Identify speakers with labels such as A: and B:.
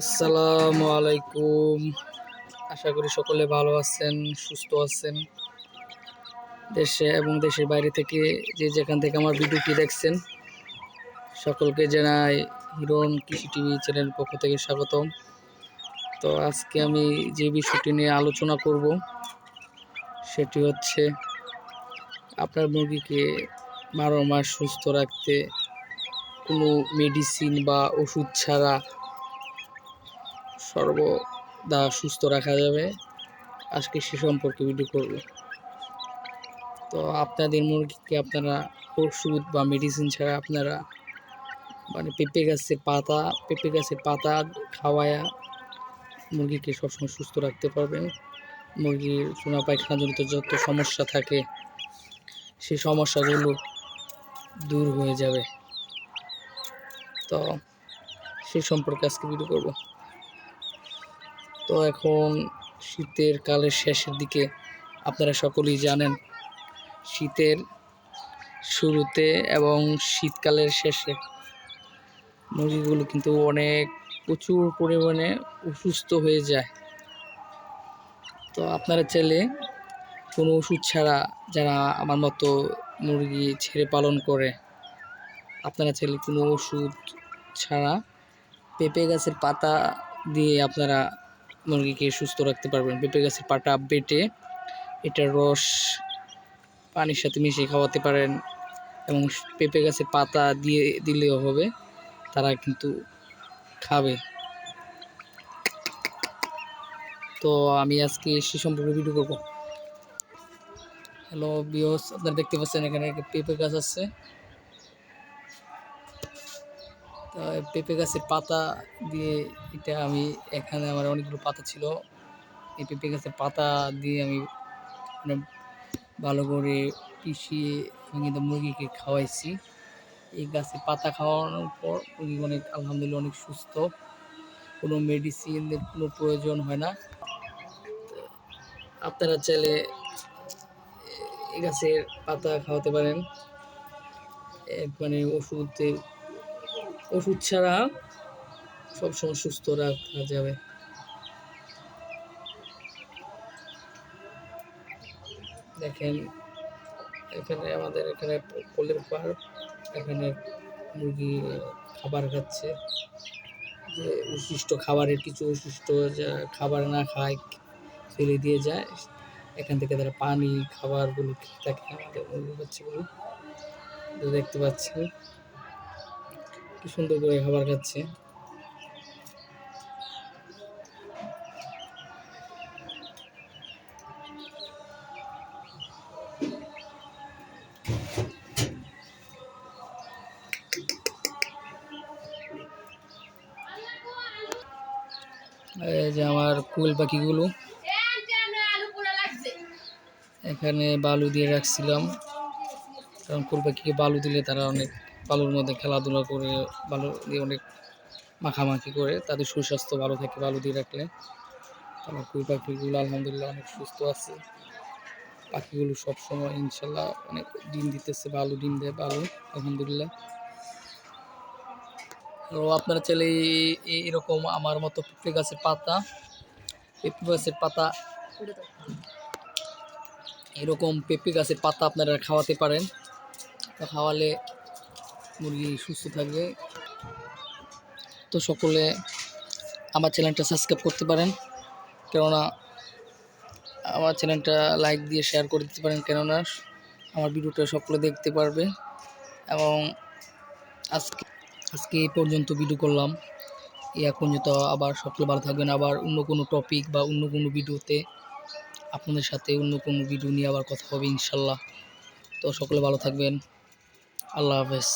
A: আসসালামু আলাইকুম আশা করি সকলে ভালো আছেন, সুস্থ আছেন। দেশে এবং দেশের বাইরে থেকে যে যেখান থেকে আমার ভিডিওটি দেখছেন, সকলকে জানাই হিরণ কৃষি টিভি চ্যানেলের পক্ষ থেকে স্বাগতম। তো আজকে আমি যে বিষয়টি নিয়ে আলোচনা করব, সেটি হচ্ছে আপনার মুরগিকে বারো মাস সুস্থ রাখতে কোনো মেডিসিন বা ওষুধ ছাড়া সর্বদা সুস্থ রাখা যাবে। আজকে সে সম্পর্কে ভিডিও করব। তো আপনাদের মুরগিকে আপনারা ওষুধ বা মেডিসিন ছাড়া আপনারা মানে পেঁপে গাছের পাতা, পেঁপে গাছের পাতা খাওয়ায়া মুরগিকে সবসময় সুস্থ রাখতে পারবেন। মুরগির চুনা পায়খানাজনিত যত সমস্যা থাকে, সেই সমস্যাগুলো দূর হয়ে যাবে। তো সেই সম্পর্কে আজকে ভিডিও করব। তো এখন শীতের কালের শেষের দিকে আপনারা সকলেই জানেন, শীতের শুরুতে এবং শীতকালের শেষে মুরগিগুলো কিন্তু অনেক প্রচুর পরিমাণে অসুস্থ হয়ে যায়। তো আপনারা চাইলে কোনো ওষুধ ছাড়া যারা আমার মতো মুরগি ছেড়ে পালন করে, আপনারা চাইলে কোনো ওষুধ ছাড়া পেঁপে গাছের পাতা দিয়ে আপনারা মুরগিকে সুস্থ রাখতে পারবেন। পেঁপে গাছের পাতা বেটে এটার রস, পানির সাথে মিশিয়ে খাওয়াতে পারেন এবং পেঁপে গাছের পাতা দিয়ে দিলেও হবে, তারা কিন্তু খাবে। তো আমি আজকে সে সম্পর্কে ভিডিও করব। হ্যালো বিওস আপনারা দেখতে পাচ্ছেন এখানে একটা পেঁপে গাছ আছে। তো পেঁপে গাছের পাতা দিয়ে এটা আমি এখানে আমার অনেকগুলো পাতা ছিল। এই পেঁপে গাছের পাতা দিয়ে আমি মানে ভালো করে পিষিয়ে আমি কিন্তু মুরগিকে খাওয়াইছি। এই গাছের পাতা খাওয়ানোর পর মুরগি অনেক, আলহামদুলিল্লাহ অনেক সুস্থ। কোনো মেডিসিনের কোনো প্রয়োজন হয় না। আপনারা চাইলে এই গাছের পাতা খাওয়াতে পারেন। মানে ওষুধে ওষুধ ছাড়া সবসময় সুস্থ রাখা যাবে। দেখেন, এখানে আমাদের এখানে পোলের পার্ক এখানে মুরগি খাবার খাচ্ছে। যে উশিষ্ট খাবারের কিছু উশিষ্ট যা খাবার না খায়, ফেলে দিয়ে যায়। এখান থেকে তারা পানি, খাবারগুলো খেয়ে থাকে। আমাদের মুরগি তো দেখতে পাচ্ছেন কি সুন্দর করে খাবার খাচ্ছে। এই যে আমার কুল পাখিগুলো। এখানে বালু দিয়ে রাখছিলাম। কারণ কুল পাখিকে বালু দিলে তারা অনেক বালুর মধ্যে খেলাধুলা করে, বালু দিয়ে অনেক মাখামাখি করে, তাদের সুস্বাস্থ্য ভালো থাকে বালু দিয়ে রাখলে। আমার কুল পাখিগুলো আলহামদুলিল্লাহ অনেক সুস্থ আছে। পাখিগুলো সবসময় ইনশাল্লাহ অনেক ডিম দিতেছে ভালো ডিম দেয় ভালো আলহামদুলিল্লাহ। তো আপনারা চাইলে এরকম আমার মতো পেঁপে গাছের পাতা পেঁপে গাছের পাতা, এরকম পেঁপে গাছের পাতা আপনারা খাওয়াতে পারেন। খাওয়ালে মুরগি সুস্থ থাকবে। তো সকলে আমার চ্যানেলটা সাবস্ক্রাইব করতে পারেন, কেননা আমার চ্যানেলটা লাইক দিয়ে শেয়ার করে দিতে পারেন, কেননা আমার ভিডিওটা সকলে দেখতে পারবে। এবং আজকে আজকে এই পর্যন্ত ভিডিও করলাম। এই এখন তো আবার সকলে ভালো থাকবেন। আবার অন্য কোনো টপিক বা অন্য কোনো ভিডিওতে আপনাদের সাথে অন্য কোনো ভিডিও নিয়ে আবার কথা হবে ইনশাল্লাহ। তো সকলে ভালো থাকবেন। আল্লাহ হাফেজ।